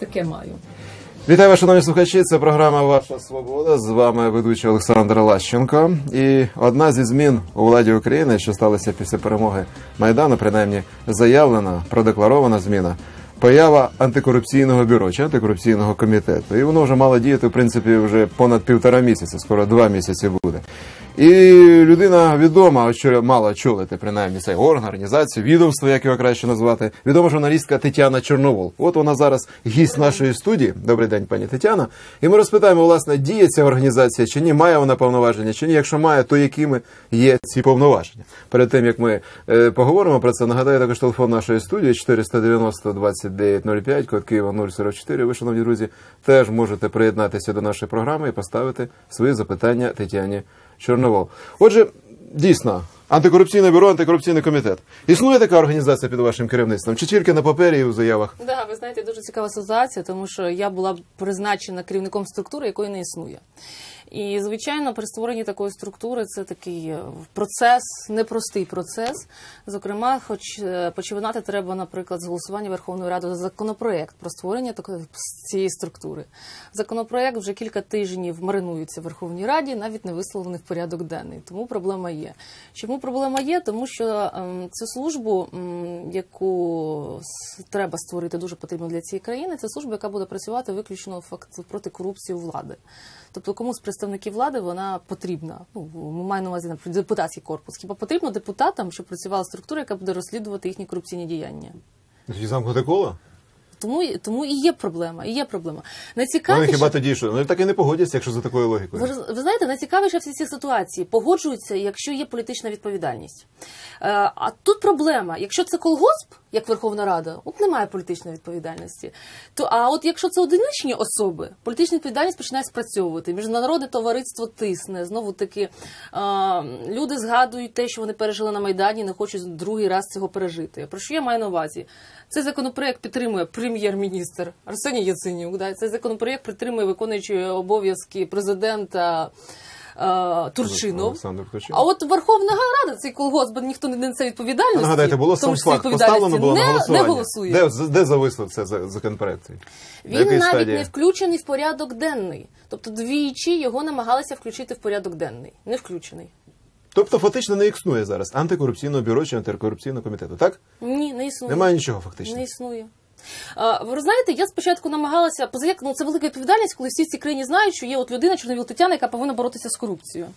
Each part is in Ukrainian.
таке маю. Вітаю шановні слухачі. Це програма Ваша Свобода. З вами ведучий Олександр Лащенко. І одна зі змін у владі України, що сталося після перемоги Майдану, принаймні заявлена, продекларована зміна. Поява антикорупційного бюро чи антикорупційного комітету. І воно вже мало діяти, в принципі, вже понад півтора місяця, скоро два місяці буде. І людина відома, що мала очолити принаймні цей орган, організацію, відомство, як його краще назвати. Відома журналістка Тетяна Чорновол. От вона зараз гість нашої студії. Добрий день, пані Тетяна. І ми розпитаємо, власне, діє ця організація чи ні, має вона повноваження, чи ні. Якщо має, то якими є ці повноваження? Перед тим як ми е, поговоримо про це, нагадаю також телефон нашої студії 490 2905, код Києва 044. Ви, шановні друзі, теж можете приєднатися до нашої програми і поставити свої запитання Тетяні Чорновол. Отже, дійсно, антикорупційне бюро, антикорупційний комітет. Існує така організація під вашим керівництвом? Чи тільки на папері і у заявах? Да, ви знаєте, дуже цікава ситуація, тому що я була призначена керівником структури, якої не існує. І, звичайно, при створенні такої структури це такий е, процес, непростий процес. Зокрема, хоч е, починати треба, наприклад, з голосування Верховної Ради за законопроект про створення такої цієї структури. Законопроект вже кілька тижнів маринується в Верховній Раді, навіть не висловлений в порядок денний. Тому проблема є. Чому проблема є? Тому що ем, цю службу, яку треба створити, дуже потрібно для цієї країни, це служба, яка буде працювати виключно проти корупції влади. Тобто комусь представників влади вона потрібна. Ну, ми маємо на увазі наприклад, депутатський корпус. Хіба потрібно депутатам, щоб працювала структура, яка буде розслідувати їхні корупційні діяння? Тоді замкнути коло? Тому, тому і є проблема. І є проблема. Вони хіба тоді що? Ну так і не погодяться, якщо за такою логікою. ви, ви знаєте, найцікавіше в цій цій ситуації погоджуються, якщо є політична відповідальність. Е, а тут проблема: якщо це колгосп, як Верховна Рада, от немає політичної відповідальності. То а от якщо це одиничні особи, політична відповідальність починає спрацьовувати. Міжнародне товариство тисне. Знову таки е, люди згадують те, що вони пережили на майдані, не хочуть другий раз цього пережити. Про що я маю на увазі? Цей законопроект підтримує прем'єр-міністр Арсеній Яценюк. Да? Цей законопроект підтримує виконуючий обов'язки президента е, Турчинов. А от Верховна Рада, цей колгосп, бо ніхто не несе відповідальності. Нагадайте, було сам факт поставлено було не, на голосування. не голосує. Де, де завислив це за- законопроект? Він навіть стадії? не включений в порядок денний. Тобто двічі його намагалися включити в порядок денний. Не включений. Тобто фактично не існує зараз антикорупційного бюро чи антикорупційного комітету, так? Ні, не існує. Немає нічого фактично. Не існує. А, ви знаєте, я спочатку намагалася, поза як ну це велика відповідальність, коли всі в цій країні знають, що є от людина, Чорновіл Тетяна, яка повинна боротися з корупцією.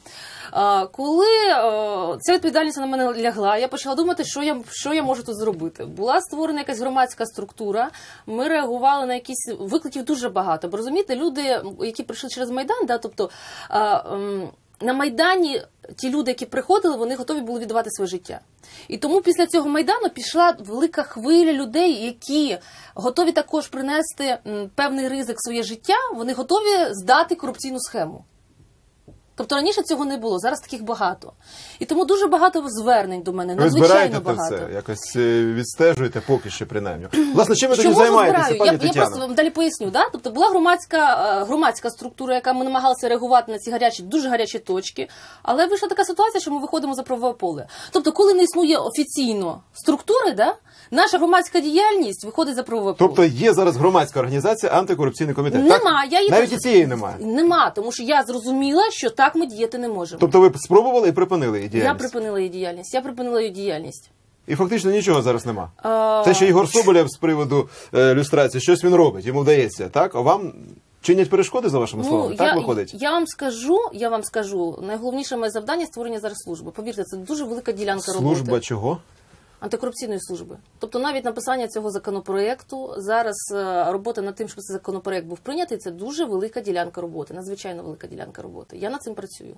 Коли ця відповідальність на мене лягла, я почала думати, що я, що я можу тут зробити. Була створена якась громадська структура. Ми реагували на якісь викликів дуже багато. Бо розумієте, люди, які прийшли через майдан, да, тобто. На Майдані ті люди, які приходили, вони готові були віддавати своє життя. І тому після цього майдану пішла велика хвиля людей, які готові також принести певний ризик своє життя, вони готові здати корупційну схему. Тобто раніше цього не було, зараз таких багато. І тому дуже багато звернень до мене, Ви надзвичайно збираєте те багато. все, якось е, відстежуєте поки що принаймні. Власне, чим ви тоді Чому займаєтеся, збираю? пані Я, я Тетяно? просто вам далі поясню. Да? Тобто була громадська, е, громадська структура, яка ми намагалися реагувати на ці гарячі, дуже гарячі точки. Але вийшла така ситуація, що ми виходимо за правове поле. Тобто, коли не існує офіційно структури, да? наша громадська діяльність виходить за правове поле. Тобто є зараз громадська організація антикорупційний комітет. так? Нема, я її Навіть і цієї немає. Нема, тому що я зрозуміла, що так ми діяти не можемо. Тобто ви спробували і припинили її діяльність? я припинила її діяльність. Я припинила її діяльність. І фактично нічого зараз нема. А, Те, що Ігор Соболєв з приводу е, люстрації, щось він робить, йому вдається, так? А вам чинять перешкоди за вашими словами? так Ну, я, виходить? Я вам скажу, я вам скажу, найголовніше моє завдання створення зараз служби. Повірте, це дуже велика ділянка Служба роботи чого? Антикорупційної служби. Тобто, навіть написання цього законопроекту зараз е, робота над тим, щоб цей законопроект був прийнятий, це дуже велика ділянка роботи, надзвичайно велика ділянка роботи. Я над цим працюю.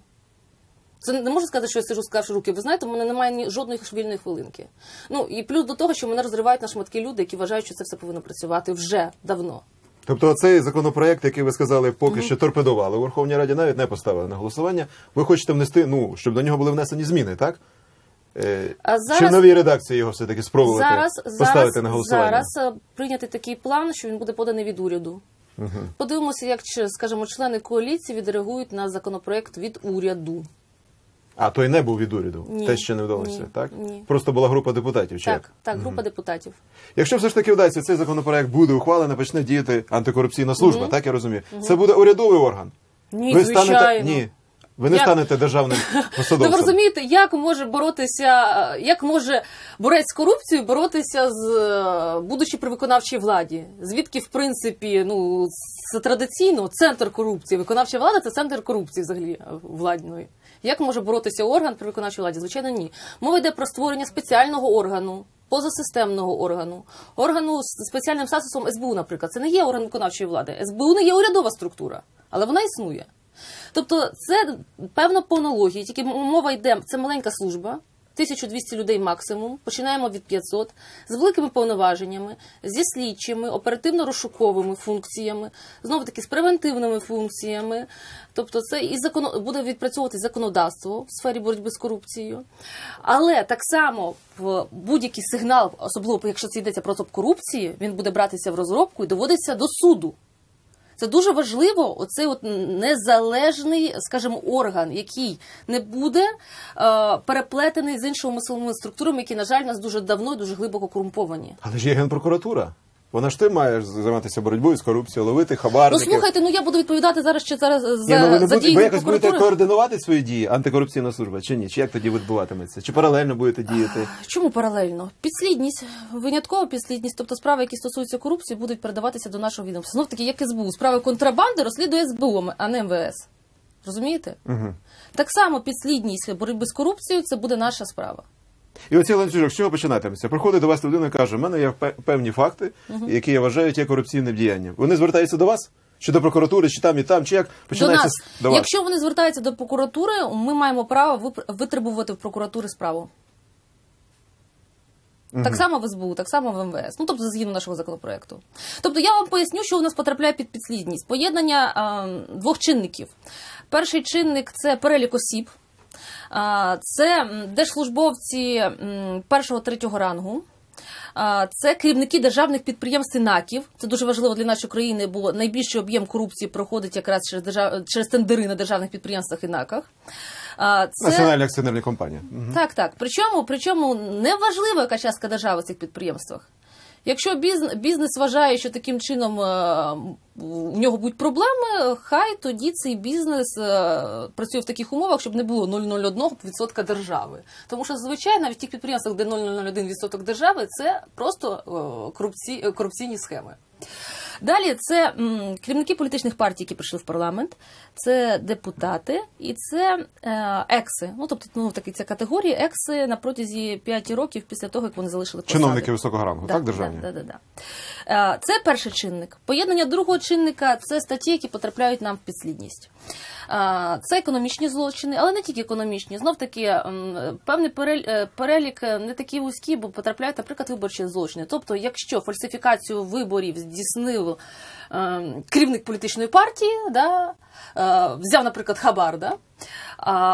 Це не можу сказати, що я сижу, склавши руки. Ви знаєте, у мене немає ні жодної вільної хвилинки. Ну і плюс до того, що мене розривають на шматки люди, які вважають, що це все повинно працювати вже давно. Тобто цей законопроект, який ви сказали, поки що торпедували у Верховній Раді, навіть не поставили на голосування. Ви хочете внести, ну, щоб до нього були внесені зміни, так? Е, А Чи зараз- в новій редакції його все-таки спробувати зараз, поставити зараз, на голосування? зараз е, прийнятий такий план, що він буде поданий від уряду. Подивимося, як скажімо, члени коаліції відреагують на законопроект від уряду. А той не був від уряду. Ні. Те ще не вдалося, Ні. так? Ні. Просто була група депутатів. Чи Так, як? так, група депутатів. Якщо все ж таки вдасться, цей законопроект буде ухвалений, почне діяти антикорупційна служба, так я розумію. Це буде урядовий орган. Ні, ви звичайно. станете ні. Ви не Як? станете державним Ну, посадовцем. ви розумієте, як може боротися, як може борець з корупцією боротися з е, будучи при виконавчій владі? Звідки, в принципі, ну це традиційно центр корупції. Виконавча влада це центр корупції взагалі е, владної. Як може боротися орган при виконавчій владі? Звичайно, ні. Мова йде про створення спеціального органу. Позасистемного органу, органу з спеціальним статусом СБУ, наприклад, це не є орган виконавчої влади. СБУ не є урядова структура, але вона існує. Тобто, це певно по аналогії, тільки мова йде, це маленька служба. 1200 людей максимум, починаємо від 500, з великими повноваженнями, зі слідчими, оперативно-розшуковими функціями, знову таки з превентивними функціями. Тобто, це і закон... буде відпрацьовувати законодавство в сфері боротьби з корупцією. Але так само будь-який сигнал, особливо якщо це йдеться про топ корупції, він буде братися в розробку і доводиться до суду. Це дуже важливо, оцей от незалежний, скажімо, орган, який не буде е, переплетений з іншими силовими структурами, які, на жаль, нас дуже давно дуже глибоко корумповані. Але ж є генпрокуратура. Вона ж ти маєш займатися боротьбою з корупцією, ловити хабарників. Ну слухайте, ну я буду відповідати зараз ще зараз за, Ні, ну ви не за будете, дії ви якось будете прокуратури. координувати свої дії, антикорупційна служба, чи ні? Чи як тоді відбуватиметься? Чи паралельно будете діяти? Чому паралельно? Підслідність, виняткова підслідність, тобто справи, які стосуються корупції, будуть передаватися до нашого відомства. Знов таки, як СБУ. Справи контрабанди розслідує СБУ, а не МВС. Розумієте? Угу. Так само підслідність боротьби з корупцією це буде наша справа. І оцей ланцюжок, з чого починатиметься? Приходить до вас людина і каже, у мене є певні факти, які я вважаю є корупційним діянням. Вони звертаються до вас? Чи до прокуратури, чи там, і там, чи як До починається нас, до вас? якщо вони звертаються до прокуратури, ми маємо право витребувати в прокуратури справу. Так само в СБУ, так само в МВС. Ну тобто згідно нашого законопроекту. Тобто я вам поясню, що у нас потрапляє під підслідність. Поєднання а, двох чинників. Перший чинник це перелік осіб. Це держслужбовці першого третього рангу. Це керівники державних підприємств і НАКів. Це дуже важливо для нашої країни, бо найбільший об'єм корупції проходить якраз через держав... через тендери на державних підприємствах і НАКах. Це... Національна акціонерна компанія. Мгм. Так, так. Причому, причому не важливо, яка частка держави в цих підприємствах. Якщо бізнес, вважає, що таким чином е, у нього будуть проблеми, хай тоді цей бізнес е, працює в таких умовах, щоб не було 0,01% держави. Тому що, звичайно, в тих підприємствах, де 0,01% держави, це просто е, корупційні схеми. Далі це м, керівники політичних партій, які прийшли в парламент, це депутати і це е, екси. Ну тобто, ну такі ця категорія екси на протязі 5 років після того, як вони залишили посади. Чиновники високого рангу, Да, так, державні? Да, да, да, да. Е, Це перший чинник. Поєднання другого чинника це статті, які потрапляють нам в підслідність. Е, Це економічні злочини, але не тільки економічні. Знов таки певний е, перелік не такий вузький, бо потрапляють, наприклад, виборчі злочини. Тобто, якщо фальсифікацію виборів здійснив е, керівник політичної партії, да, е, взяв, наприклад, хабар, да,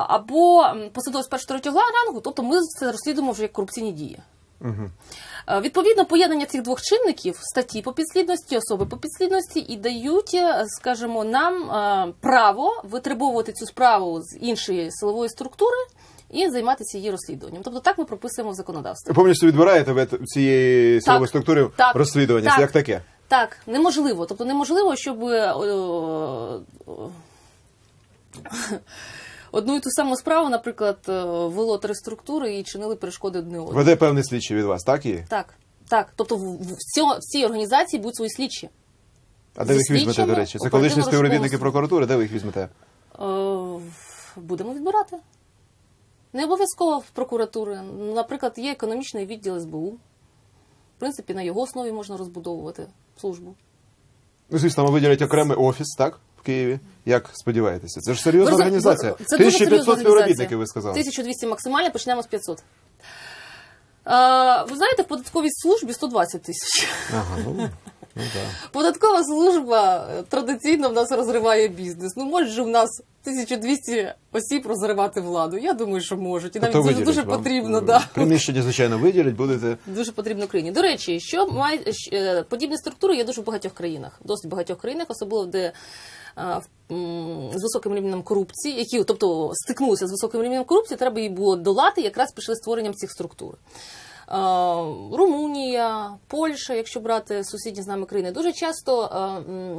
або посадовець першого третього рангу, тобто ми це розслідуємо вже як корупційні дії. Е, Відповідно, поєднання цих двох чинників статті по підслідності, особи по підслідності і дають, е, скажімо, нам право витребовувати цю справу з іншої силової структури і займатися її розслідуванням. Тобто так ми прописуємо в законодавстві. Ви повністю відбираєте ви цієї силової структури так, розслідування, так. як таке? Так, неможливо. Тобто неможливо, щоб е, одну і ту саму справу, наприклад, е, вело три структури і чинили перешкоди одне одному. Веде певний слідчий від вас, так і? Так, так. Тобто в, цьо- в цій організації будуть свої слідчі. А де ви їх візьмете, до речі? Це колишні співробітники прокуратури, де ви їх візьмете? Е, будемо відбирати. Не обов'язково в прокуратури. Наприклад, є економічний відділ СБУ. Принципі, на його основі можна розбудовувати службу. Ну, звісно, виділять окремий офіс, так? В Києві. Як сподіваєтеся? Це ж серйозна організація. Це 1500 співробітників, ви сказали. 1200 максимально, почнемо з 500. А, ви знаєте, в податковій службі 120 тисяч. Ага, ну, Ну. Податкова служба е, традиційно в нас розриває бізнес. Ну може ж в нас 1200 осіб розривати владу. Я думаю, що можуть. І навіть Тобто дуже, дуже потрібно. е, Да. Приміщення, звичайно, виділять, будете. Дуже потрібно країні. До речі, що має е, подібні структури є дуже в багатьох країнах, досить багатьох країнах, особливо де з високим рівнем корупції, які, тобто, стикнулися з високим рівнем корупції, треба її було долати якраз пішли створенням цих структур. Е, Румунія, Польща, якщо брати сусідні з нами країни, дуже часто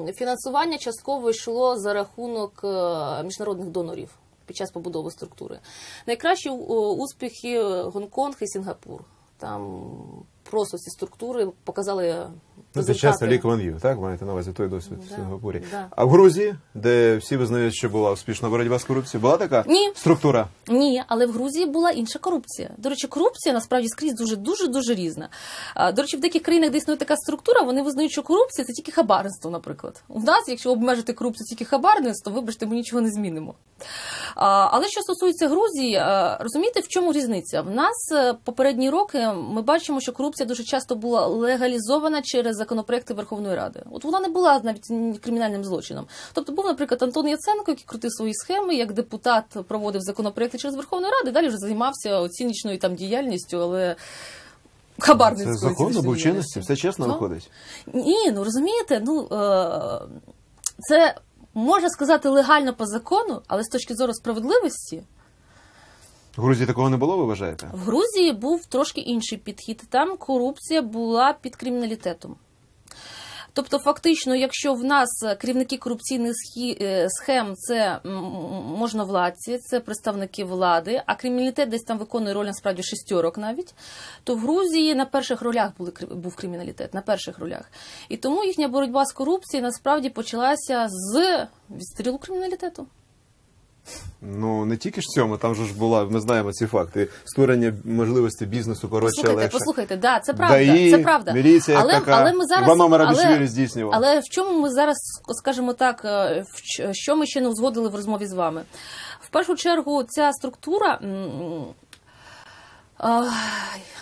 е, фінансування частково йшло за рахунок е, міжнародних донорів під час побудови структури. Найкращі успіхи Гонконг і Сінгапур. Там просто ці структури показали Ну, це часто Кван Ю, так? Маєте на увазі той досвід Да, в Сингапурі. да. А в Грузії, де всі визнають, що була успішна боротьба з корупцією, була така Ні. структура? Ні, але в Грузії була інша корупція. До речі, корупція насправді скрізь дуже дуже дуже різна. До речі, в деяких країнах, де існує така структура, вони визнають, що корупція це тільки хабарництво, наприклад. У нас, якщо обмежити корупцію тільки хабарництво, вибачте, ми нічого не змінимо. Але що стосується Грузії, розумієте, в чому різниця? В нас е, попередні роки ми бачимо, що корупція дуже часто була легалізована через законопроекти Верховної Ради. От вона не була навіть кримінальним злочином. Тобто був, наприклад, Антон Яценко, який крутив свої схеми, як депутат проводив законопроекти через Верховну Раду, далі вже займався оціночною там діяльністю, але Це хабарницькою законно, оціночною був чинності, все чесно Так. виходить. Ні, ну розумієте, ну е- це можна сказати легально по закону, але з точки зору справедливості В Грузії такого не було, ви вважаєте? в Грузії був трошки інший підхід. Там корупція була під криміналітетом. Тобто, фактично, якщо в нас керівники корупційних е, схем це можновладці, це представники влади, а криміналітет десь там виконує роль насправді шістьорок навіть, то в Грузії на перших ролях були був криміналітет, на перших ролях. І тому їхня боротьба з корупцією насправді почалася з відстрілу криміналітету. Ну не тільки ж цьому, там же ж була, ми знаємо ці факти. Створення можливості бізнесу коротше Послухайте, легше. послухайте, да, це правда, Даї, це правда. міліція але, така, але ми зараз, але, здійснював. але в чому ми зараз, скажімо так, е, що ми ще не узгодили в розмові з вами? В першу чергу, ця структура.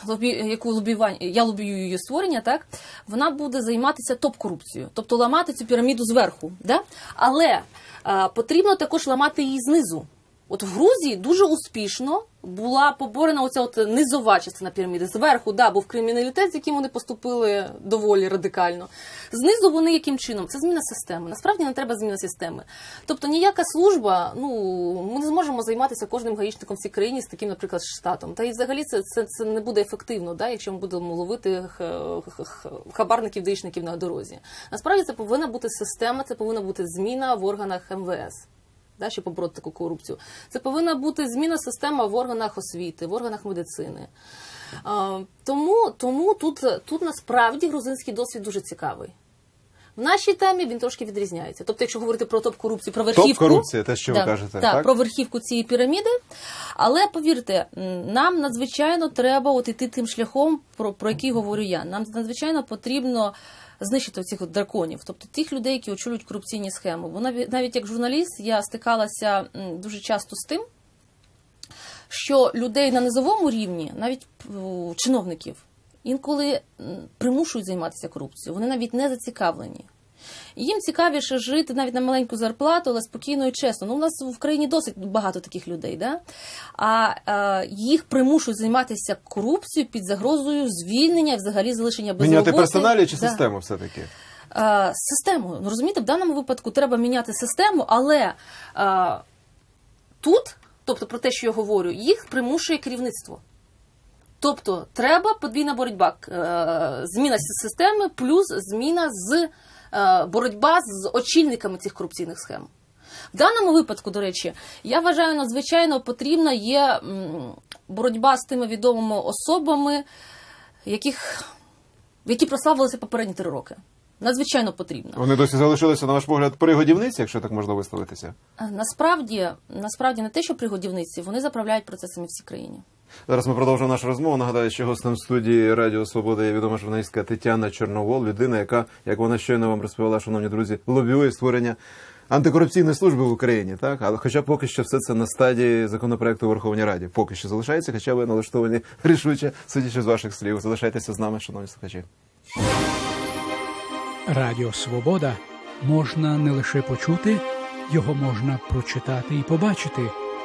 Лобі, яку лобівань, я лобію її створення, так вона буде займатися топ-корупцією, тобто ламати цю піраміду зверху. Да? Але а, потрібно також ламати її знизу. От в Грузії дуже успішно була поборена оця от низова частина піраміди. Зверху, да, був криміналітет, з яким вони поступили доволі радикально. Знизу вони яким чином? Це зміна системи. Насправді не треба зміна системи. Тобто ніяка служба, ну ми не зможемо займатися кожним гаїчником в цій країні з таким, наприклад, штатом. Та і взагалі це, це, це не буде ефективно, да, якщо ми будемо ловити хабарників, даїшників на дорозі. Насправді це повинна бути система, це повинна бути зміна в органах МВС да, щоб побороти таку корупцію. Це повинна бути зміна системи в органах освіти, в органах медицини. Тому тому тут, тут насправді грузинський досвід дуже цікавий. В нашій темі він трошки відрізняється. Тобто, якщо говорити про топ-корупцію, про верхівку... Топ-корупція, те, що ви Да, кажете, да, так? про верхівку цієї піраміди. Але повірте, нам надзвичайно треба от іти тим шляхом, про, про який говорю я. Нам надзвичайно потрібно знищити цих драконів, тобто тих людей, які очолюють корупційні схеми. Бо навіть, навіть як журналіст я стикалася дуже часто з тим, що людей на низовому рівні, навіть чиновників, інколи примушують займатися корупцією. Вони навіть не зацікавлені. Їм цікавіше жити навіть на маленьку зарплату, але спокійно і чесно. Ну, у нас в країні досить багато таких людей, да? а е, їх примушують займатися корупцією під загрозою звільнення і взагалі залишення без Міняти роботи. персоналі чи Да. систему все-таки? Е, систему. Ну розумієте, в даному випадку треба міняти систему, але е, тут, тобто про те, що я говорю, їх примушує керівництво. Тобто треба подвійна боротьба, е, зміна системи плюс зміна з боротьба з очільниками цих корупційних схем. В даному випадку, до речі, я вважаю, надзвичайно потрібна є боротьба з тими відомими особами, яких, які прославилися попередні три роки. Надзвичайно потрібно. Вони досі залишилися, на ваш погляд, при годівниці, якщо так можна висловитися. Е, Насправді, насправді не те, що при годівниці, вони заправляють процесами в цій країні. Зараз ми продовжуємо нашу розмову. Нагадаю, що гостем студії Радіо Свобода є відома журналістка Тетяна Чорновол, людина, яка, як вона щойно вам розповіла, шановні друзі, лобіює створення антикорупційної служби в Україні. Так, але хоча поки що все це на стадії законопроекту Верховній Раді. Поки що залишається, хоча ви налаштовані рішуче, судячи з ваших слів. Залишайтеся з нами, шановні слухачі. Радіо Свобода можна не лише почути, його можна прочитати і побачити.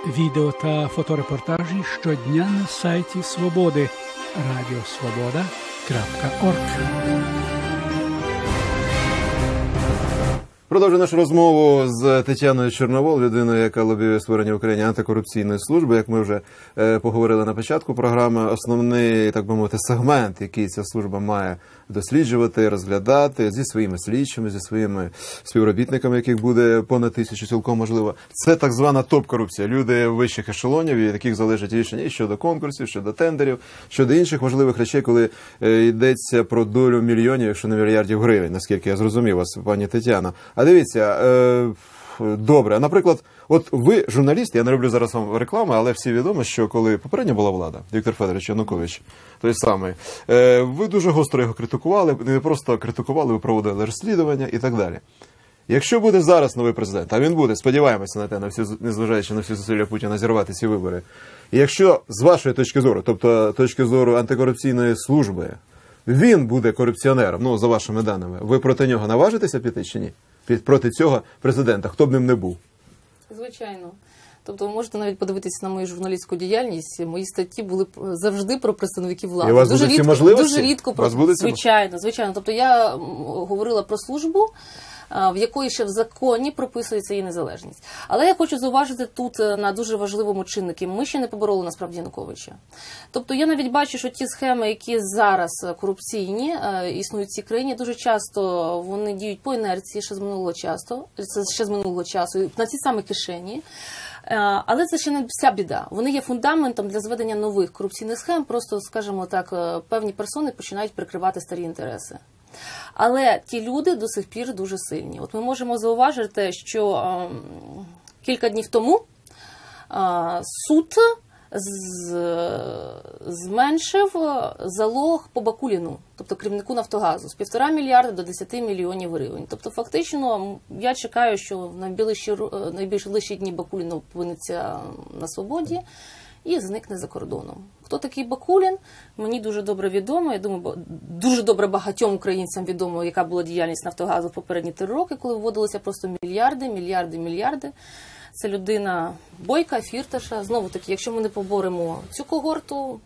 Відео та фоторепортажі щодня на сайті Свободи радіосвобода.орг. Продовжую нашу розмову з Тетяною Чорновол, людиною, яка лобіює створення в Україні антикорупційної служби. Як ми вже е, поговорили на початку програми, основний, так би мовити, сегмент, який ця служба має досліджувати, розглядати зі своїми слідчими, зі своїми співробітниками, яких буде понад тисячу, цілком можливо. Це так звана топ-корупція. Люди вищих ешелонів, від яких залежать рішення і щодо конкурсів, щодо тендерів, щодо інших важливих речей, коли е, йдеться про долю мільйонів, якщо не мільярдів гривень, наскільки я зрозумів вас, пані Тетяно. А дивіться, е, добре, наприклад, от ви журналіст, я не роблю зараз вам реклами, але всі відомо, що коли попередня була влада, Віктор Федорович Янукович, той самий, е, ви дуже гостро його критикували, не просто критикували, ви проводили розслідування і так далі. Якщо буде зараз новий президент, а він буде, сподіваємося на те, на всі незважаючи на всі зусилля Путіна зірвати ці вибори. Якщо з вашої точки зору, тобто точки зору антикорупційної служби, він буде корупціонером, ну за вашими даними, ви проти нього наважитеся піти чи ні? Проти цього президента, хто б ним не був? Звичайно. Тобто ви можете навіть подивитися на мою журналістську діяльність. Мої статті були завжди про представників влади. І у вас дуже рідко, можливості? дуже рідко про звичайно, звичайно. Тобто я говорила про службу. В якої ще в законі прописується її незалежність, але я хочу зауважити тут е, на дуже важливому чиннику. Ми ще не побороли насправді Януковича. Тобто я навіть бачу, що ті схеми, які зараз е, корупційні е, існують в цій країні, дуже часто вони діють по інерції ще з минулого часу, ще з минулого часу, на ці самі кишені. Е, Але це ще не вся біда. Вони є фундаментом для зведення нових корупційних схем. Просто, скажімо так, е, певні персони починають прикривати старі інтереси. Але ті люди до сих пір дуже сильні. От ми можемо зауважити, що ем, кілька днів тому е, суд зменшив е, залог по Бакуліну, тобто керівнику Нафтогазу, з півтора мільярда до 10 мільйонів гривень. Тобто, фактично, я чекаю, що в найближчі е, найбільш ближчі дні Бакулін опиниться на свободі і зникне за кордоном. Хто такий Бакулін? Мені дуже добре відомо. Я думаю, дуже добре багатьом українцям відомо, яка була діяльність Нафтогазу в попередні три роки, коли вводилися просто мільярди, мільярди, мільярди. Це людина бойка, фірташа. Знову таки, якщо ми не поборемо цю когорту,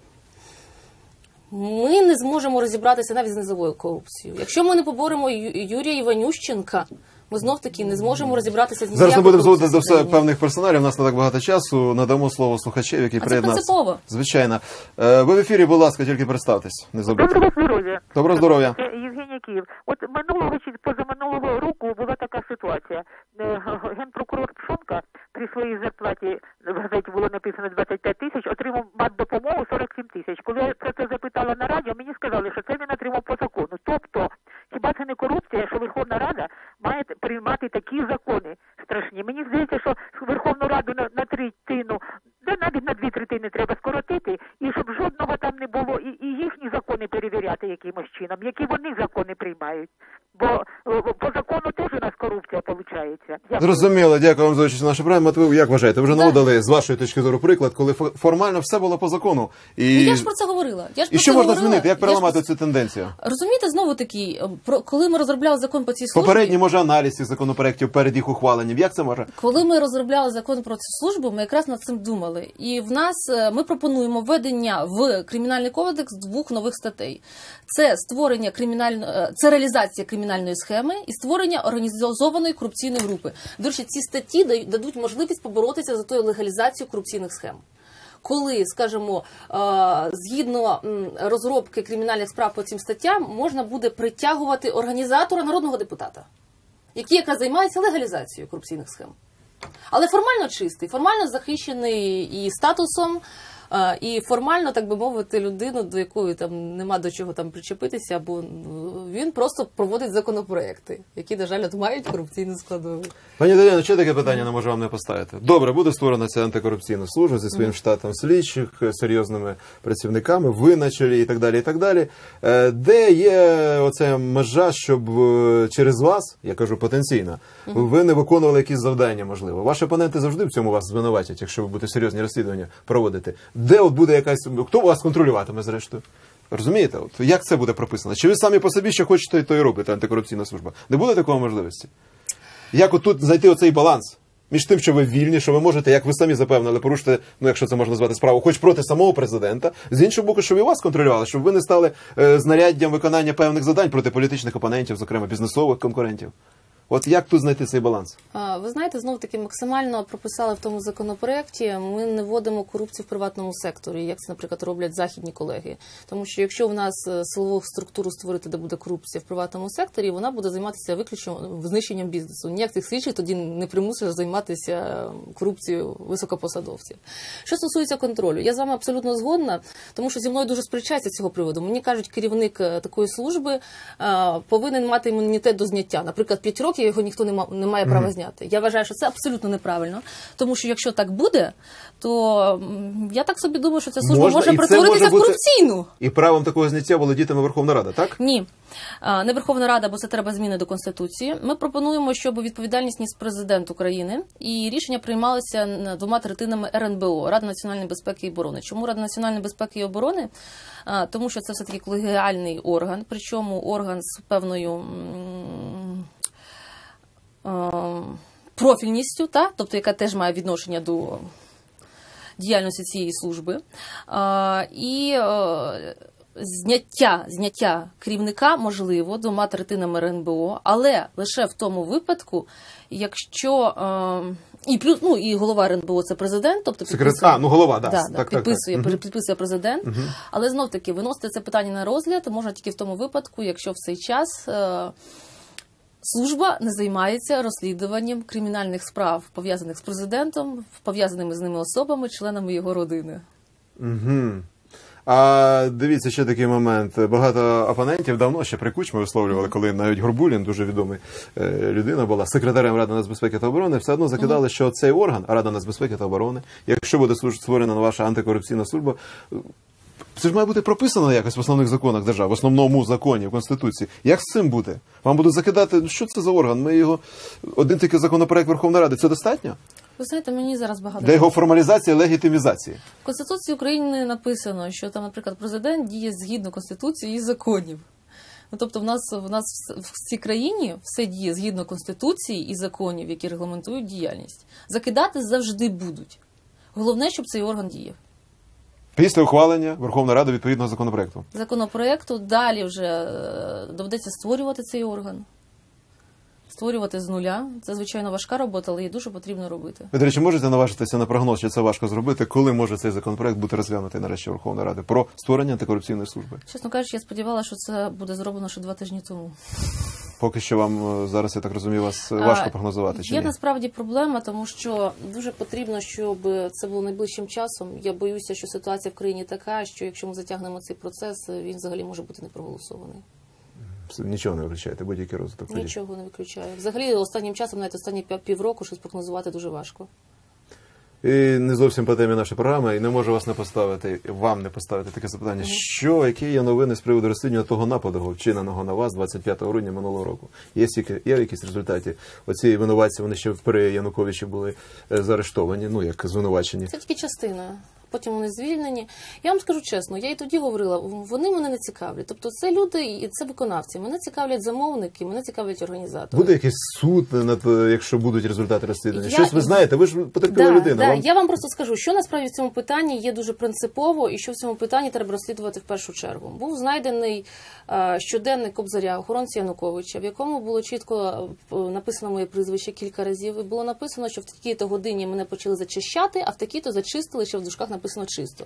ми не зможемо розібратися навіть з низовою корупцією. Якщо ми не поборемо Юрія Іванющенка, ми знов таки не зможемо розібратися з Зараз ми будемо зводити до все певних персоналів. У нас не так багато часу. Надамо слово слухачеві, А приєднався. принципово. Звичайно. Е, Ви в ефірі, будь ласка, тільки представтесь. Не забудьте. Доброго здоров'я. Доброго здоров'я. Це Євгенія Київ. От минулого чи позаминулого року була така ситуація. Е, Генпрокурор Пшонка при своїй зарплаті в газеті було написано 25 тисяч, отримав мат-допомогу 47 тисяч. Коли я про це запитала на радіо, мені сказали, що це він отримав по закону. Тобто, хіба це не корупція, що Верховна Рада має приймати такі закони страшні? Мені здається, що Верховну Раду на, на третину, да навіть на дві третини треба скоротити, і щоб жодного там не було, і, і їхні закони перевіряти якимось чином, які вони закони приймають. Бо е, по закону теж у нас корупція виходить. Зрозуміло, дякую вам за участь в нашій програмі. Ви як вважаєте? Ви вже наводили з вашої точки зору приклад, коли фо- формально все було по закону. І, Ну, я ж про це говорила. Я ж і що це можна говорила. змінити? Як Я ж переламати цю тенденцію? Розумієте, знову таки, про коли ми розробляли закон по цій службі, Попередній може аналіз цих законопроєктів перед їх ухваленням. Як це може? коли ми розробляли закон про цю службу, ми якраз над цим думали. І в нас е, ми пропонуємо введення в кримінальний кодекс двох нових статей: це створення кримінальної, е, це реалізація кримінальної схеми і створення організованої корупційної групи. До речі, ці статті дадуть можливість поборотися за тою легалізацією корупційних схем. Коли, скажімо, згідно розробки кримінальних справ по цим статтям, можна буде притягувати організатора народного депутата, який якраз займається легалізацією корупційних схем. Але формально чистий, формально захищений і статусом, і формально, так би мовити, людину, до якої там нема до чого там причепитися, або він просто проводить законопроекти, які, на жаль, от мають корупційну складову. Пані Тетяно, ще таке питання не можу вам не поставити. Добре, буде створена ця антикорупційна служба зі своїм штатом слідчих, е, серйозними працівниками, ви на чолі і так далі. і так далі. Е, Де є оця межа, щоб е, через вас, я кажу потенційно, ви не виконували якісь завдання, можливо. Ваші опоненти завжди в цьому вас звинуватять, якщо ви будете серйозні розслідування проводити. Де от буде якась хто вас контролюватиме, зрештою? Розумієте? От як це буде прописано? Чи ви самі по собі що хочете, то і робите антикорупційна служба? Не буде такої можливості? Як отут знайти оцей баланс? Між тим, що ви вільні, що ви можете, як ви самі запевнили, порушити, ну якщо це можна назвати справу, хоч проти самого президента, з іншого боку, щоб і вас контролювали, щоб ви не стали е, знаряддям виконання певних завдань проти політичних опонентів, зокрема бізнесових конкурентів. От як тут знайти цей баланс? Ви знаєте, знов таки максимально прописали в тому законопроекті. Ми не вводимо корупцію в приватному секторі, як це, наприклад, роблять західні колеги. Тому що якщо в нас е, силову структуру створити, де буде корупція в приватному секторі, вона буде займатися виключно знищенням бізнесу. Ніяк цих слідчих тоді не примусиш займатися корупцією високопосадовців. Що стосується контролю, я з вами абсолютно згодна, тому що зі мною дуже сперечаються з цього приводу. Мені кажуть, керівник е, такої служби е, повинен мати імунітет до зняття. Наприклад, 5 років його ніхто не, ма- не має права зняти. Я вважаю, що це абсолютно неправильно, тому що якщо так буде, то я так собі думаю, що ця служба Можна, може перетворитися може в корупційну. І правом такого зняття володітиме Верховна Рада, так? Ні, не Верховна Рада, бо це треба зміни до конституції. Ми пропонуємо, щоб відповідальність ніс президент України і рішення приймалися двома третинами РНБО Рада національної безпеки і оборони. Чому Рада національної безпеки і оборони? Тому що це все таки колегіальний орган, причому орган з певною. Е, Профільністю, та? тобто яка теж має відношення до діяльності цієї служби. І е, зняття, зняття керівника можливо двома третинами РНБО, але лише в тому випадку, якщо е, і плюс, ну і голова РНБО це президент, тобто Секрет... підписує- А, ну голова, да. Да, так, да, так, підписує, так. пере- підписує президент, але знов таки виносити це питання на розгляд можна тільки в тому випадку, якщо в цей час е, служба не займається розслідуванням кримінальних справ, пов'язаних з президентом, пов'язаними з ними особами, членами його родини. Угу. А дивіться ще такий момент. Багато опонентів давно ще при Кучмі висловлювали, коли навіть Горбулін, дуже відомий е, людина, була секретарем Ради нацбезпеки та оборони, все одно закидали, що цей орган, Рада нацбезпеки та оборони, якщо буде створена ваша антикорупційна служба. Це ж має бути прописано якось в основних законах держави, в основному законі, в Конституції. Як з цим бути? Вам будуть закидати, ну що це за орган? Ми його один тільки законопроект Верховної Ради. Це достатньо? Ви знаєте, мені зараз багато Для його формалізації, легітимізації. в Конституції України написано, що там, наприклад, президент діє згідно конституції і законів. Ну, тобто, в нас в нас в цій країні все діє згідно конституції і законів, які регламентують діяльність. Закидати завжди будуть. Головне, щоб цей орган діяв. Після ухвалення Верховна Рада відповідного законопроекту. Законопроекту далі вже е, доведеться створювати цей орган. Створювати з нуля. Це звичайно важка робота, але її дуже потрібно робити. Ви, до речі, можете наважитися на прогноз, що це важко зробити, коли може цей законопроект бути розглянутий нарешті Верховної Ради про створення антикорупційної служби? Чесно кажучи, я сподівалася, що це буде зроблено ще два тижні тому. Поки що вам е, зараз, я так розумію, вас е, важко прогнозувати. Чи Є ні? насправді проблема, тому що дуже потрібно, щоб це було найближчим часом. Я боюся, що ситуація в країні така, що якщо ми затягнемо цей процес, він взагалі може бути не проголосований. Нічого не виключаєте, будь-який розвиток. подій. Нічого не виключаю. Взагалі, останнім часом, навіть останні півроку, щось прогнозувати дуже важко. І не зовсім по темі нашої програми, і не можу вас не поставити, вам не поставити таке запитання. Що, які є новини з приводу розслідування того нападу, вчиненого на вас 25 грудня минулого року? Є, які, є якісь результати? Оці винуватці, вони ще при Януковичі були е, заарештовані, ну як звинувачені. Це тільки частина. Потім вони звільнені. Я вам скажу чесно, я і тоді говорила, вони мене не цікавлять. Тобто це люди і це виконавці. Мене цікавлять замовники, мене цікавлять організатори. Буде якийсь суд, над, е, якщо будуть результати розслідування? Я- Щось ви знаєте, ви ж потерпіла Да, людина. да. Вам... Я вам просто скажу, що насправді в цьому питанні є дуже принципово, і що в цьому питанні треба розслідувати в першу чергу. Був знайдений е, щоденник Кобзаря, охоронця Януковича, в якому було чітко е, написано моє прізвище кілька разів. І було написано, що в такій-то годині мене почали зачищати, а в такій-то зачистили, що в дужках написано чисто.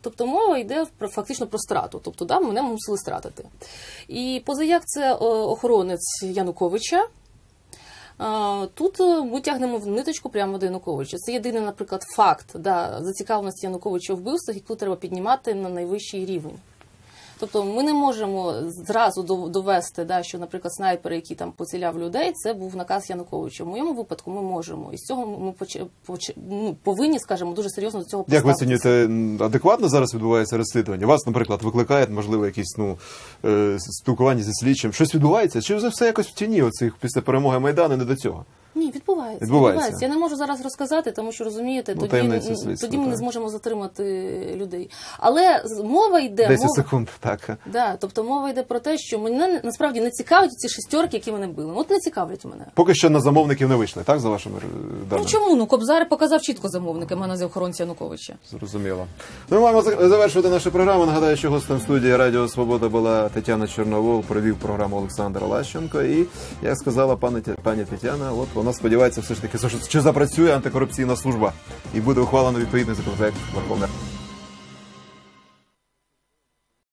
Тобто мова йде фактично про страту. Тобто, да, мене мусили стратити. І позаяк це е, охоронець Януковича. Тут е, ми тягнемо в ниточку прямо до Януковича. Це єдиний, наприклад, факт да, зацікавленості Януковича в вбивствах, яку треба піднімати на найвищий рівень. Тобто ми не можемо зразу дов- довести, да, що, наприклад, снайпер, який там поціляв людей, це був наказ Януковича. В моєму випадку ми можемо. І з цього ми поч... поч... ну, повинні, скажімо, дуже серйозно до цього Як ви оцінюєте, адекватно зараз відбувається розслідування? Вас, наприклад, викликають, можливо, якісь ну, е, спілкування зі слідчим. Щось відбувається? Чи вже все якось в тіні оцих після перемоги Майдану не до цього? Ні, відбувається. Відбувається. Я не можу зараз розказати, тому що розумієте, Ну, тоді, тоді ми не зможемо затримати людей. Але мова йде 10 мова, секунд, так. Да, тобто мова йде про те, що мене насправді не цікавлять ці шестерки, які мене били. От не цікавлять мене. Поки що на замовників не вийшли, так, за вашими е, даними? Ну чому? Ну Кобзар показав чітко замовника мене за охоронця Януковича. Зрозуміло. Ну, маємо завершувати нашу програму. Нагадаю, що гостем студії Радіо Свобода була Тетяна Чорновол, провів програму Олександр Лащенко. І, як сказала пані, пані Тетяна, от вона сподівається все ж таки, що, запрацює антикорупційна служба і буде ухвалено відповідний законопроект Верховної.